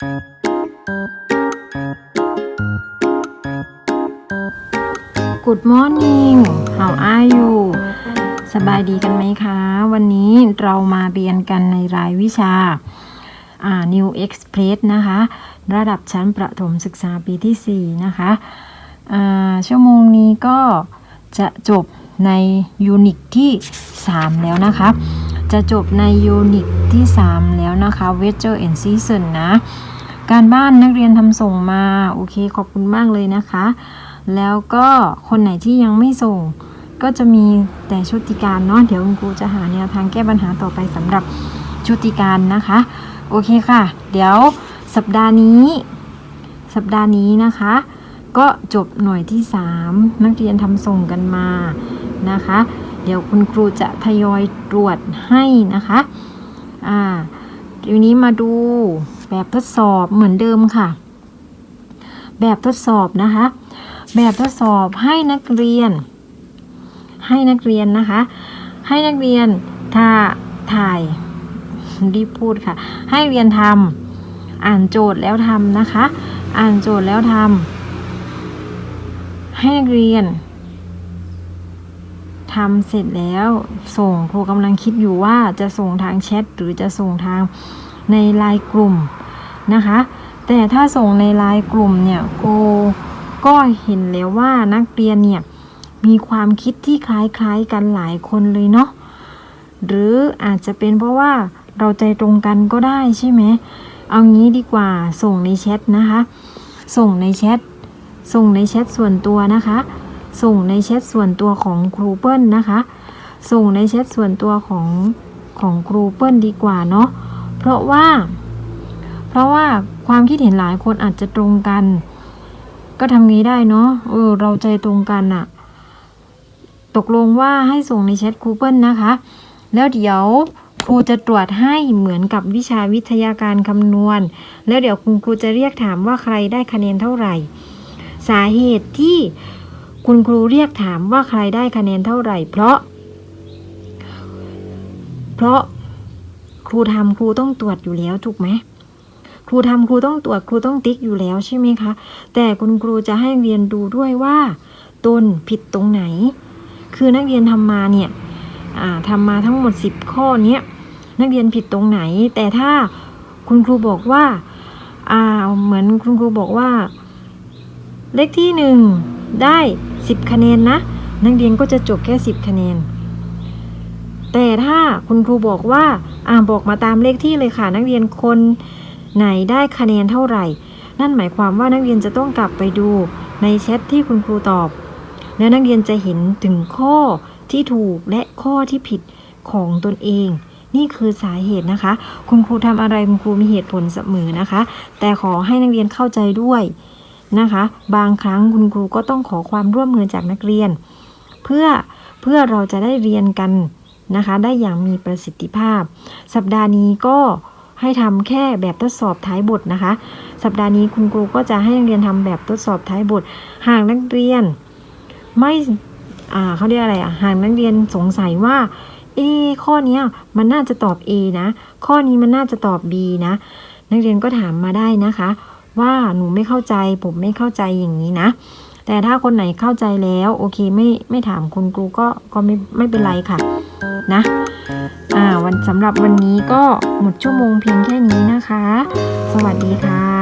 Good morning how are you สบายดีกันไหมคะ วันนี้เรามาเรียนกันในรายวิชาา New Express นะคะ ระดับชั้นประถมศึกษาปีที่ 4 นะคะชั่วโมงนี้ก็จะจบในยูนิตที่ 3 แล้วนะคะ จะจบในยูนิตที่ 3 แล้วนะคะ Weather and Season นะ การบ้านนักเรียนทำส่งมา โอเค ขอบคุณมากเลยนะคะ แล้วก็คนไหนที่ยังไม่ส่ง ก็จะมีแต่ชุติการเนาะเดี๋ยวคุณครูจะหาแนวทางแก้ปัญหาต่อไปสำหรับชุติการนะคะ โอเคค่ะ เดี๋ยวสัปดาห์นี้ สัปดาห์นี้นะคะ ก็จบหน่วยที่ 3 นักเรียนทำส่งกันมานะคะ เดี๋ยวคุณครูจะทยอยตรวจให้นะคะ อ่าทีนี้มาดู แบบทดสอบเหมือนเดิมค่ะ แบบทดสอบนะคะ แบบทดสอบให้นักเรียน ให้นักเรียนนะคะ ให้นักเรียนถ้าถ่ายรีบพูดค่ะ ให้เรียนทำอ่านโจทย์แล้วทำนะคะ อ่านโจทย์แล้วทำให้นักเรียนทำเสร็จแล้วส่งครูกำลังคิดอยู่ว่าจะส่งทางแชทหรือจะส่งทาง ในไลน์กลุ่มนะคะ แต่ถ้าส่งในไลน์กลุ่มเนี่ยครูก็เห็นแล้วว่านักเรียนเนี่ยมีความคิดที่คล้ายๆกันหลายคนเลยเนาะหรืออาจจะเป็นเพราะว่าเราใจตรงกันก็ได้ใช่ไหมเอางี้ดีกว่าส่งในแชทนะคะ ส่งในแชทส่งในแชทส่วนตัวนะคะ ส่งในแชทส่วนตัวของครูเปิ้ลนะคะ ส่งในแชทส่วนตัวของของครูเปิ้ลดีกว่าเนาะ เพราะว่า เพราะว่าความคิดเห็นหลายคนอาจจะตรงกัน ก็ทำงี้ได้เนาะเออ เราใจตรงกันอะตกลงว่าให้ส่งในแชทคูเปิลนะคะ แล้วเดี๋ยวครูจะตรวจให้เหมือนกับวิชาวิทยาการคำนวณ แล้วเดี๋ยวคุณครูจะเรียกถามว่าใครได้คะแนนเท่าไหร่ สาเหตุที่คุณครูเรียกถามว่าใครได้คะแนนเท่าไหร่ เพราะ เพราะ ครูทำครูต้องตรวจอยู่แล้วถูกไหมครูทำครูต้องตรวจครูต้องติ๊กอยู่แล้วใช่ไหมคะ แต่คุณครูจะให้เรียนดูด้วยว่า ตนผิดตรงไหน คือนักเรียนทำมาเนี่ยอ่าทำมาทั้งหมด 10 ข้อเนี้ยนักเรียนผิดตรงไหน แต่ถ้าคุณครูบอกว่าอ่าเหมือนคุณครูบอกว่า เลขที่หนึ่งได้ 10 คะแนนนะ นักเรียนก็จะจบแค่ 10 คะแนน แต่ถ้าคุณครูบอกว่าอ่าบอกมาตามเลขที่เลยค่ะ นักเรียนคนไหนได้คะแนนเท่าไหร่ นั่นหมายความว่านักเรียนจะต้องกลับไปดูในแชทที่คุณครูตอบ แล้วนักเรียนจะเห็นถึงข้อที่ถูกและข้อที่ผิดของตนเอง นี่คือสาเหตุนะคะ คุณครูทำอะไรคุณครูมีเหตุผลเสมอนะคะ แต่ขอให้นักเรียนเข้าใจด้วยนะคะ บางครั้งคุณครูก็ต้องขอความร่วมมือจากนักเรียน เพื่อเพื่อเราจะได้เรียนกัน นะคะ ได้อย่างมีประสิทธิภาพ สัปดาห์นี้ก็ให้ทำแค่แบบทดสอบท้ายบทนะคะ สัปดาห์นี้คุณครูก็จะให้นักเรียนทำแบบทดสอบท้ายบท หากนักเรียน ไม่เขาเรียกอะไรอะหากนักเรียนสงสัยว่าเอข้อนี้มันน่าจะตอบ A นะ ข้อนี้มันน่าจะตอบ B นะ นักเรียนก็ถามมาได้นะคะ ว่าหนูไม่เข้าใจผมไม่เข้าใจอย่างนี้นะ แต่ถ้าคนไหนเข้าใจแล้ว โอเคไม่ไม่ถามคุณครูก็ก็ไม่ไม่เป็นไรค่ะ นะอ่าวันสำหรับวันนี้ก็หมดชั่วโมงเพียงแค่นี้นะคะ สวัสดีค่ะ